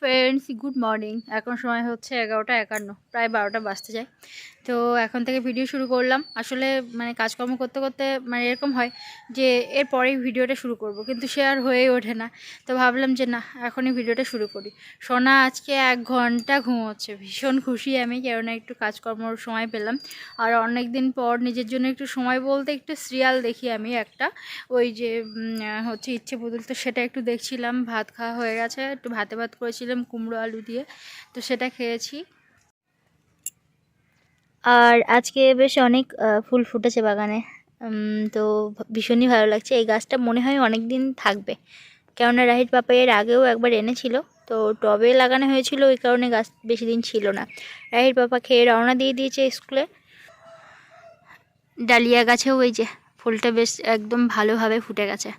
Friends good morning এখন সময় হচ্ছে এগারোটা একান্ন, প্রায় বারোটা বাজতে যায়। তো এখন থেকে ভিডিও শুরু করলাম। আসলে মানে কাজকর্ম করতে করতে মানে এরকম হয় যে এরপরেই ভিডিওটা শুরু করব, কিন্তু আর হয়ে ওঠে না। তো ভাবলাম যে না, এখনই ভিডিওটা শুরু করি। সোনা আজকে এক ঘণ্টা ঘুমোচ্ছে। ভীষণ খুশি আমি, কেননা একটু কাজকর্মর সময় পেলাম। আর অনেক দিন পর নিজের জন্য একটু সময় বলতে একটু সিরিয়াল দেখি আমি একটা। ওই যে হচ্ছে ইচ্ছে বদল, তো সেটা একটু দেখছিলাম। ভাত খাওয়া হয়ে গেছে, একটু ভাতে ভাত করেছিলাম। কুমড়ো আলু দিয়ে, তো সেটা খেয়েছি। আর আজকে বেশ অনেক ফুল ফুটেছে বাগানে। তো ভীষণই ভালো লাগছে। এই গাছটা মনে হয় অনেক দিন থাকবে। কেননা রাহিত পাপা এর আগেও একবার এনেছিল, তো টবে লাগানো হয়েছিল, ওই কারণে গাছ বেশি দিন ছিল না। রাহিত পাপা খেয়ে রওনা দিয়ে দিয়েছে স্কুলে। ডালিয়া গাছেও ওই যে, ফুলটা বেশ একদম ভালোভাবে ফুটে গেছে।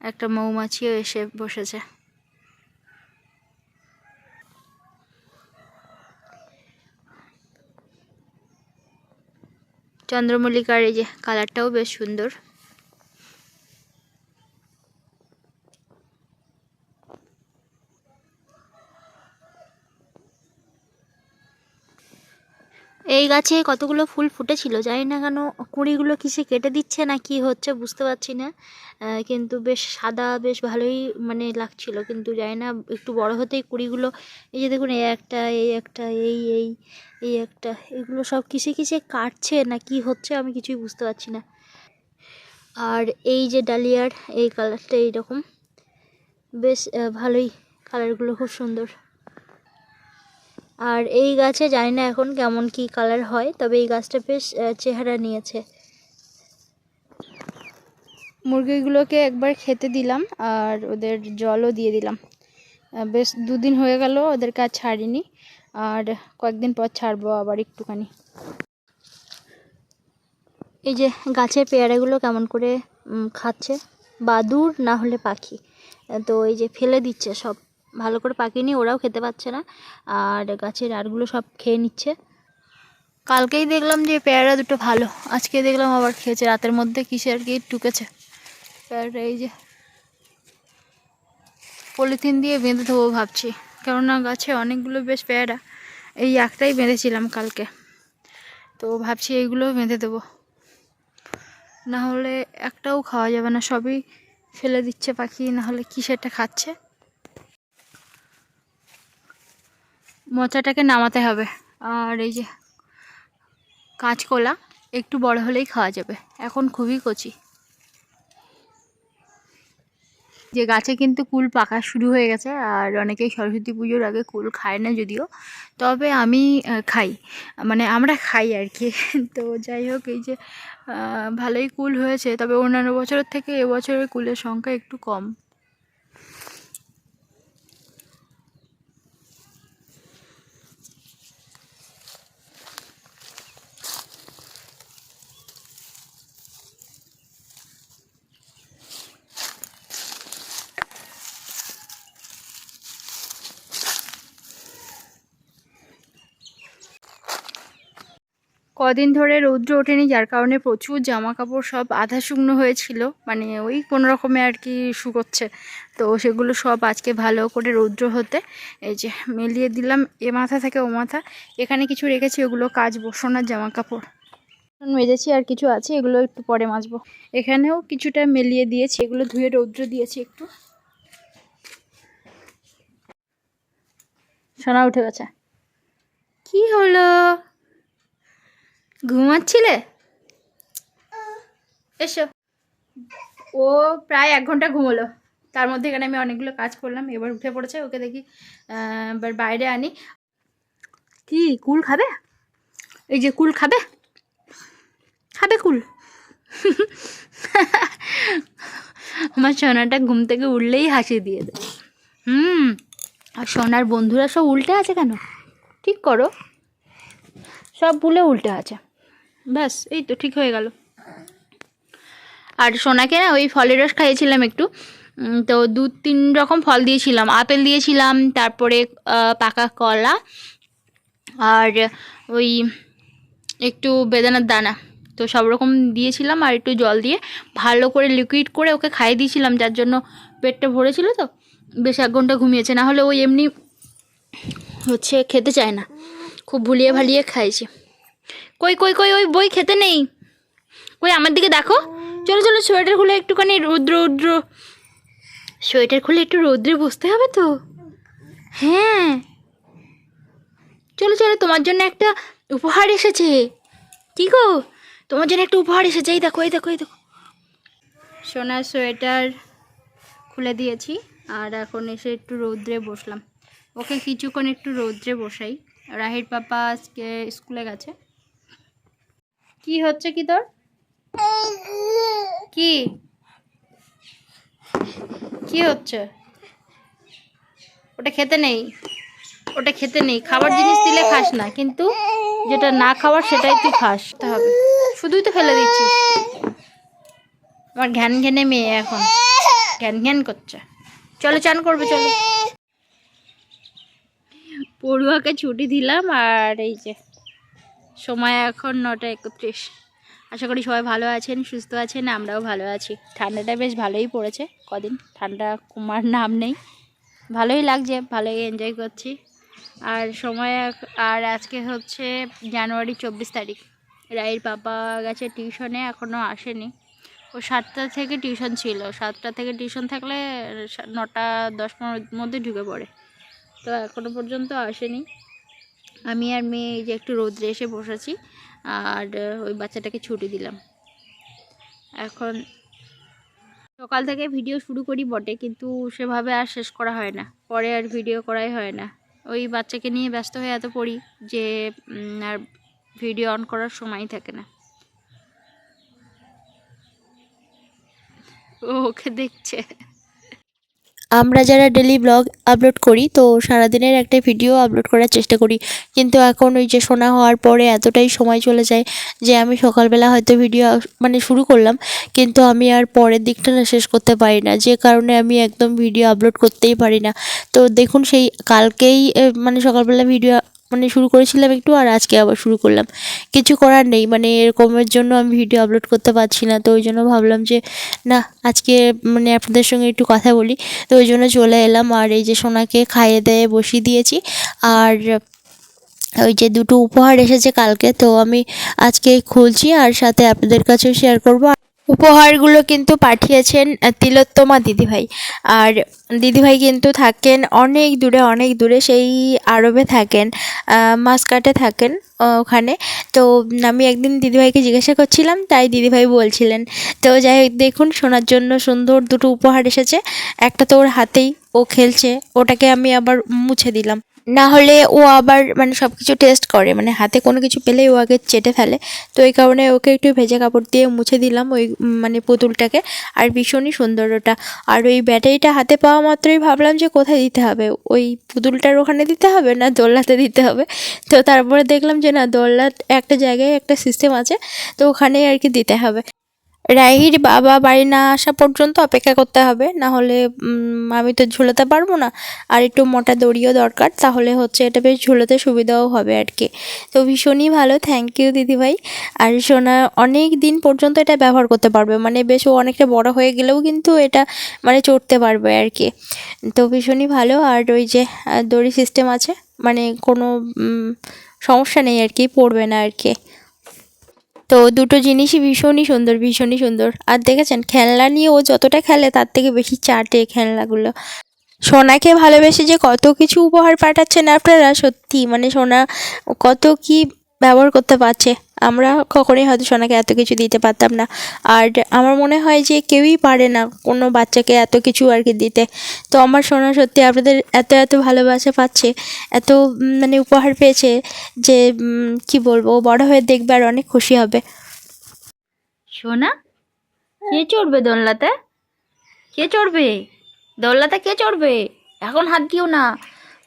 একটা মৌমাছিও এসে বসেছে। চন্দ্রমল্লিকার এই যে কালারটাও বেশ সুন্দর এই গাছে কতগুলো ফুল ফুটেছিল, জানি না কেন কুঁড়িগুলো কিসে কেটে দিচ্ছে না কি হচ্ছে বুঝতে পারছি না। কিন্তু বেশ সাদা, বেশ ভালোই মানে লাগছিল, কিন্তু জানি না, একটু বড় হতেই কুঁড়িগুলো, এই যে দেখুন, এই একটা এই একটা, এই এই এই একটা, এগুলো সব কিসে কিসে কাটছে না কি হচ্ছে আমি কিছুই বুঝতে পারছি না। আর এই যে ডালিয়ার, এই কালারটা এইরকম, বেশ ভালোই কালারগুলো খুব সুন্দর। আর এই গাছে জানি না এখন কেমন কি কালার হয় তবে এই গাছটা বেশ চেহারা নিয়েছে। মুরগিগুলোকে একবার খেতে দিলাম আর ওদের জলও দিয়ে দিলাম। বেশ দুদিন হয়ে গেল ওদেরকে আর ছাড়িনি আর কয়েকদিন পর ছাড়বো আবার একটুখানি। এই যে গাছের পেয়ারাগুলো কেমন করে খাচ্ছে বাদুর না হলে পাখি তো এই যে ফেলে দিচ্ছে সব। ভালো করে পাকিনি ওরাও খেতে পাচ্ছে না। আর গাছের আরগুলো সব খেয়ে নিচ্ছে। কালকেই দেখলাম যে পেয়ারা দুটো ভালো। আজকে দেখলাম আবার খেয়েছে। রাতের মধ্যে কিসে আর কি টুকেছে। পেয়ারাটা এই যে পলিথিন দিয়ে বেঁধে দেবো ভাবছি। কেননা গাছে অনেকগুলো বেশ পেয়ারা। এই একটাই বেঁধেছিলাম কালকে। তো ভাবছি এইগুলো বেঁধে দেবো। না হলে একটাও খাওয়া যাবে না। সবই ফেলে দিচ্ছে পাখি। না হলে কিসেরটা খাচ্ছে? মোচাটাকে নামাতে হবে। আর এই যে কাঁচকলা, একটু বড় হলেই খাওয়া যাবে। এখন খুবই কচি। যে গাছে কিন্তু কুল পাকা শুরু হয়ে গেছে, আর অনেকেই সরস্বতী পুজোর আগে কুল খায় না যদিও। তবে আমি খাই। মানে আমরা খাই আর কি। তো যাই হোক, এই যে ভালোই কুল হয়েছে। তবে অন্যান্য বছরের থেকে এবছরের কুলের সংখ্যা একটু কম। কদিন ধরে রৌদ্র ওঠেনি, যার কারণে প্রচুর জামা কাপড় সব আধা শুকনো হয়েছিল। মানে ওই কোনো রকমে আর কি শুকোচ্ছে। তো সেগুলো সব আজকে ভালো করে রৌদ্র হতে এই যে মেলিয়ে দিলাম এ মাথা থেকে ও মাথা। এখানে কিছু রেখেছি, ওগুলো কাচবো, সোনার জামা কাপড় মেজেছি আর কিছু আছে, এগুলো একটু পরে মাজবো। এখানেও কিছুটা মেলিয়ে দিয়েছি, এগুলো ধুয়ে রৌদ্র দিয়েছি একটু। সোনা উঠে গেছে। কি হলো? ঘুমাচ্ছিলে? এসো। ও প্রায় এক ঘণ্টা ঘুমোলো। তার মধ্যে এখানে আমি অনেকগুলো কাজ করলাম, এবার উঠে পড়েছে, ওকে দেখি এবার বাইরে আনি। কি, কুল খাবে? এই যে কুল খাবে? খাবে কুল? আমার সোনাটা ঘুম থেকে উঠলেই হাসি দিয়ে দেয়। হুম, আর সোনার বন্ধুরা সব উল্টে আছে কেন? ঠিক করো। সব ভুলে উল্টে আছে। ব্যাস, এই তো ঠিক হয়ে গেল। আর সোনাকে না ওই ফলের রস খাইয়েছিলাম একটু। তো দু তিন রকম ফল দিয়েছিলাম। আপেল দিয়েছিলাম, তারপরে পাকা কলা, আর ওই একটু বেদানার দানা। তো সব রকম দিয়েছিলাম আর একটু জল দিয়ে ভালো করে লিকুইড করে ওকে খাইয়ে দিয়েছিলাম, যার জন্য পেটটা ভরেছিল তো। বেশ এক ঘণ্টা ঘুমিয়েছে, না হলে ওই এমনি হচ্ছে খেতে চায় না। খুব ভুলিয়ে ভালিয়ে খাইছে। কই কই কই, ওই বই খেতে নেই। কই আমার দিকে দেখো। চলো চলো, সোয়েটার খুলে একটুখানি রৌদ্র রৌদ্র। সোয়েটার খুলে একটু রৌদ্রে বসতে হবে তো? হ্যাঁ। চলো চলো, তোমার জন্য একটা উপহার এসেছে। কি গো? তোমার জন্য একটা উপহার এসেছে। এই দেখো এই দেখো এই দেখো। সোনার সোয়েটার খুলে দিয়েছি। আর এখন এসে একটু রৌদ্রে বসলাম। ওকে কিছুক্ষণ একটু রৌদ্রে বসাই। রাহির পাপা আজকে স্কুলে গেছে। কি হচ্ছে কি তোর? কি? কি হচ্ছে? ওটা খেতে নেই। ওটা খেতে নেই। খাবার জিনিস দিলে খাস না, কিন্তু যেটা না খাওয়ার সেটাই তুই খাস। হবে। শুধুই তো ফেলে দিচ্ছিস আমার ঘ্যান ঘ্যানে মেয়ে এখন। ঘ্যান ঘ্যান করছে। চলো, চান করবে, চলো। পড়ুয়াকে ছুটি দিলাম আর এই যে সময় এখন নটা একত্রিশ। আশা করি সবাই ভালো আছেন, সুস্থ আছেন, আমরাও ভালো আছি। ঠান্ডাটা বেশ ভালোই পড়েছে, কদিন ঠান্ডা কমার নাম নেই। ভালোই লাগছে, ভালোই এনজয় করছি। আর সময় আর আজকে হচ্ছে জানুয়ারি চব্বিশ তারিখ। রায়ের পাপা গেছে টিউশনে এখনও আসেনি। ও সাতটা থেকে টিউশন ছিল, সাতটা থেকে টিউশন থাকলে নটা দশ পনেরোর মধ্যে ঢুকে পড়ে। তো এখনও পর্যন্ত আসেনি। আমি আর মেয়ে এই যে একটু রোদ্রে এসে বসেছি, আর ওই বাচ্চাটাকে ছুটি দিলাম। এখন সকাল থেকে ভিডিও শুরু করি বটে, কিন্তু সেভাবে আর শেষ করা হয় না। পরে আর ভিডিও করাই হয় না। ওই বাচ্চাকে নিয়ে ব্যস্ত হয়ে এত পড়ি যে আর ভিডিও অন করার সময়ই থাকে না। ও ওকে দেখছে। আমরা যারা ডেলি ব্লগ আপলোড করি, তো সারাদিনের একটা ভিডিও আপলোড করার চেষ্টা করি। কিন্তু এখন ওই যে শোনা হওয়ার পরে এতটাই সময় চলে যায় যে আমি সকালবেলা হয়তো ভিডিও মানে শুরু করলাম, কিন্তু আমি আর পরের দিকটা না শেষ করতে পারি না। যে কারণে আমি একদম ভিডিও আপলোড করতেই পারি না। তো দেখুন সেই কালকেই মানে সকালবেলা ভিডিও মানে শুরু করেছিলাম একটু আর আজকে আবার শুরু করলাম। কিছু করার নেই মানে এরকমের জন্য আমি ভিডিও আপলোড করতে পারছি না, তো ওই জন্য ভাবলাম যে, না, আজকে মানে আপনাদের সঙ্গে একটু কথা বলি। তো ওই জন্য চলে এলাম, আর এই যে সোনাকে খাইয়ে দিয়ে বসিয়ে দিয়েছি। আর ওই যে দুটো উপহার এসেছে কালকে, তো আমি আজকে খুলছি আর সাথে আপনাদের কাছেও শেয়ার করব। উপহারগুলো কিন্তু পাঠিয়েছেন তিলোত্তমা দিদিভাই। আর দিদিভাই কিন্তু থাকেন অনেক দূরে অনেক দূরে সেই আরবে থাকেন মাসকাটে থাকেন ওখানে। তো আমি একদিন দিদিভাইকে জিজ্ঞাসা করছিলাম, তাই দিদিভাই বলছিলেন, তো যাই হোক, দেখুন, শোনার জন্য সুন্দর দুটো উপহার এসেছে। একটা তো ওর হাতেই ও খেলছে, ওটাকে আমি আবার মুছে দিলাম। না হলে ও আবার মানে সব কিছু টেস্ট করে মানে হাতে কোনো কিছু পেলেই ও আগে চেটে ফেলে। তো এই কারণে ওকে একটু ভেজা কাপড় দিয়ে মুছে দিলাম ওই মানে পুতুলটাকে। আর ভীষণই সুন্দর ওটা। আর ওই ব্যাটারিটা হাতে পাওয়া মাত্রই ভাবলাম যে কোথায় দিতে হবে? ওই পুতুলটার ওখানে দিতে হবে না দোলনাতে দিতে হবে? তো তারপরে দেখলাম যে না, দোলনার একটা জায়গায় একটা সিস্টেম আছে, তো ওখানেই আর কি দিতে হবে। রাহির বাবা বাড়ি না আসা পর্যন্ত অপেক্ষা করতে হবে। না হলে আমি তো ঝুলাতে পারব না। আর একটু মোটা দড়িও দরকার, তাহলে হচ্ছে এটা বেশ ঝুলাতে সুবিধাও হবে আর কি তো ভীষণই ভালো থ্যাংক ইউ দিদিভাই। আর সোনা, অনেক দিন পর্যন্ত এটা ব্যবহার করতে পারবে। মানে বেশ ও অনেকটা বড় হয়ে গেলেও কিন্তু এটা মানে চড়তে পারবে আর কি তো ভীষণই ভালো, আর ওই যে দড়ি সিস্টেম আছে মানে কোনো সমস্যা নেই আর কি পড়বে না আর কি তো দুটো জিনিসই ভীষণই সুন্দর ভীষণই সুন্দর। আর দেখেছেন, খেলনা নিয়ে ও যতটা খেলে তার থেকে বেশি চাটে খেলনাগুলো। সোনাকে ভালোবেসে যে কত কিছু উপহার পাঠাচ্ছেন আপনারা, সত্যি মানে সোনা কত কি ব্যবহার করতে পারছে। আমরা কখনোই হয়তো সোনাকে এত কিছু দিতে পারতাম না। আর আমার মনে হয় যে কেউই পারে না কোনো বাচ্চাকে এত কিছু আর কি দিতে। তো আমার সোনা সত্যি আপনাদের এত এত ভালোবাসা পাচ্ছে, এত মানে উপহার পেয়েছে যে কি বলব বড় হয়ে দেখবে আর অনেক খুশি হবে। সোনা, কে চড়বে দোলনাতে? কে চড়বে? দোলনাতে কে চড়বে? এখন হাত দিও না।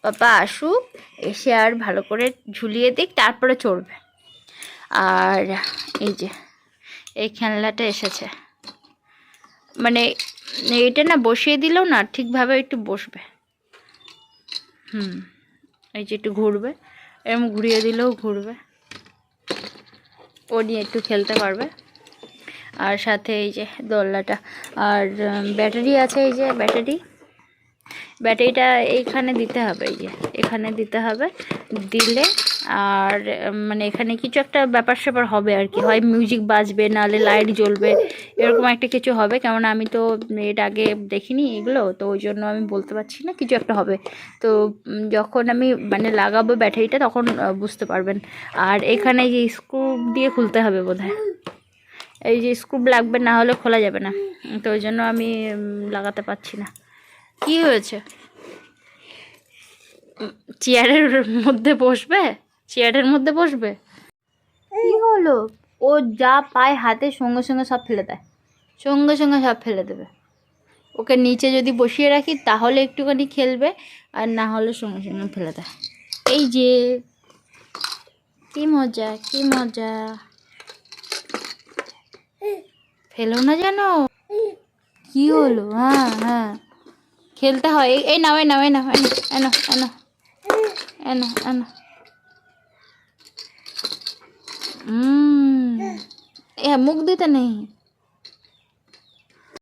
বাবা আসুক, এসে আর ভালো করে ঝুলিয়ে দিক, তারপরে চড়বে। আর এই যে, এই খেলনাটা এসেছে। মানে এইটা না বসিয়ে দিলেও না, ঠিকভাবে একটু বসবে। হুম, এই যে একটু ঘুরবে এরকম ঘুরিয়ে দিলেও ঘুরবে। ও নিয়ে একটু খেলতে পারবে। আর সাথে এই যে দোলনাটা। আর ব্যাটারি আছে এই যে ব্যাটারি। ব্যাটারিটা এইখানে দিতে হবে, এই যে। এখানে দিতে হবে, দিলে আর মানে এখানে কিছু একটা ব্যাপার স্যাপার হবে আর কি। হয় মিউজিক বাজবে, নাহলে লাইট জ্বলবে, এরকম একটা কিছু হবে। কেমন আমি তো এর আগে দেখিনি এগুলো, তো ওই জন্য আমি বলতে পারছি না কিছু একটা হবে। তো যখন আমি মানে লাগাবো ব্যাটারিটা, তখন বুঝতে পারবেন। আর এখানে যে স্ক্রু দিয়ে খুলতে হবে বোধহয়। এই যে স্ক্রু লাগবে, না হলে খোলা যাবে না। তো ওই জন্য আমি লাগাতে পারছি না। কি হয়েছে? চেয়ারের মধ্যে বসবে? চেয়ারের মধ্যে বসবে? কি হলো? ও যা পায় হাতে সঙ্গে সঙ্গে সব ফেলে দেয়। সঙ্গে সঙ্গে সব ফেলে দেবে। ওকে নিচে যদি বসিয়ে রাখি, তাহলে একটুখানি খেলবে, আর না হলে সঙ্গে সঙ্গে ফেলে দেয়। এই যে, কি মজা কি মজা। ফেলো না জানো কি হলো? হ্যাঁ হ্যাঁ। খেলতে হয়। এই- নাও, এই নাও এই নাও এনো এনো এনো এনো এনো মুখ দিতে নেই।